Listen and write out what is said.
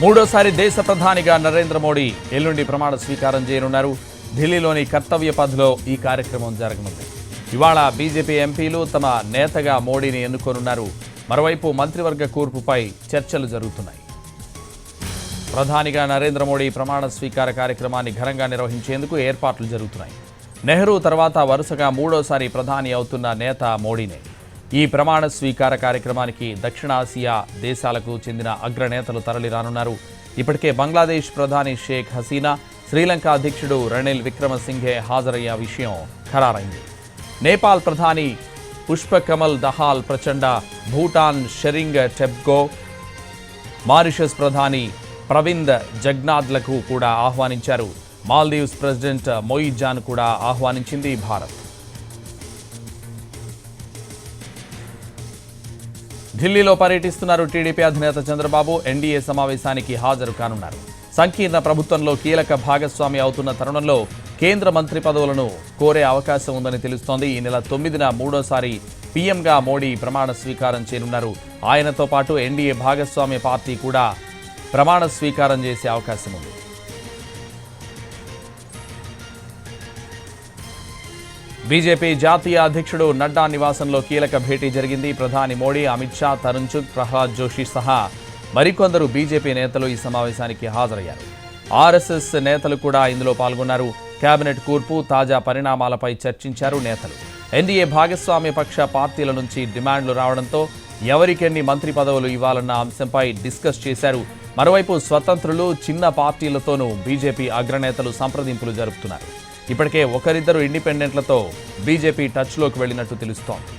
మూడోసారి దేశ ప్రధానిగా నరేంద్ర మోడీ ఎల్లుండి ప్రమాణ స్వీకారం చేయనున్నారు. ఢిల్లీలోని కర్తవ్య పథ్లో ఈ కార్యక్రమం జరగనుంది. ఇవాళ బీజేపీ ఎంపీలు తమ నేతగా మోడీని ఎన్నుకోనున్నారు. మరోవైపు మంత్రివర్గ కూర్పుపై చర్చలు జరుగుతున్నాయి. ప్రధానిగా నరేంద్ర మోడీ ప్రమాణ స్వీకార కార్యక్రమాన్ని ఘనంగా నిర్వహించేందుకు ఏర్పాట్లు జరుగుతున్నాయి. నెహ్రూ తర్వాత వరుసగా మూడోసారి ప్రధాని అవుతున్న నేత మోడీనే. ఈ ప్రమాణ స్వీకార కార్యక్రమానికి దక్షిణాసియా దేశాలకు చెందిన అగ్రనేతలు తరలిరానున్నారు. ఇప్పటికే బంగ్లాదేశ్ ప్రధాని షేక్ హసీనా శ్రీలంక అధ్యక్షుడు రణిల్ విక్రమసింఘే హాజరయ్యే విషయం ఖరారైంది. నేపాల్ ప్రధాని పుష్పకమల్ దహాల్ ప్రచండ భూటాన్ షెరింగ్ టెబ్గో మారిషస్ ప్రధాని ప్రవింద్ జగ్నాథ్లకు కూడా ఆహ్వానించారు. మాల్దీవ్స్ ప్రెసిడెంట్ మొయిజాన్ కూడా ఆహ్వానించింది భారత్. ఢిల్లీలో పర్యటిస్తున్నారు టీడీపీ అధినేత చంద్రబాబు ఎన్డీఏ సమావేశానికి హాజరు కానున్నారు. సంకీర్ణ ప్రభుత్వంలో కీలక భాగస్వామి అవుతున్న తరుణంలో కేంద్ర మంత్రి పదవులను కోరే అవకాశం ఉందని తెలుస్తోంది. ఈ నెల తొమ్మిదిన మూడోసారి పీఎంగా మోడీ ప్రమాణ స్వీకారం చేయనున్నారు. ఆయనతో పాటు ఎన్డీఏ భాగస్వామ్య పార్టీ కూడా ప్రమాణ స్వీకారం చేసే అవకాశం ఉంది. బీజేపీ జాతీయ అధ్యక్షుడు నడ్డా నివాసంలో కీలక భేటీ జరిగింది. ప్రధాని మోడీ అమిత్ షా తరుణ్ చుక్ ప్రహ్లాద్ జోషి సహా మరికొందరు బీజేపీ నేతలు ఈ సమావేశానికి హాజరయ్యారు. ఆర్ఎస్ఎస్ నేతలు కూడా ఇందులో పాల్గొన్నారు. కేబినెట్ కూర్పు తాజా పరిణామాలపై చర్చించారు నేతలు. ఎన్డీఏ భాగస్వామ్య పక్ష పార్టీల నుంచి డిమాండ్లు రావడంతో ఎవరికెన్ని మంత్రి పదవులు ఇవ్వాలన్న అంశంపై డిస్కస్ చేశారు. మరోవైపు స్వతంత్రులు చిన్న పార్టీలతోనూ బీజేపీ అగ్రనేతలు సంప్రదింపులు జరుపుతున్నారు. ఇప్పటికే ఒకరిద్దరు ఇండిపెండెంట్లతో బీజేపీ టచ్లోకి వెళ్ళినట్టు తెలుస్తోంది.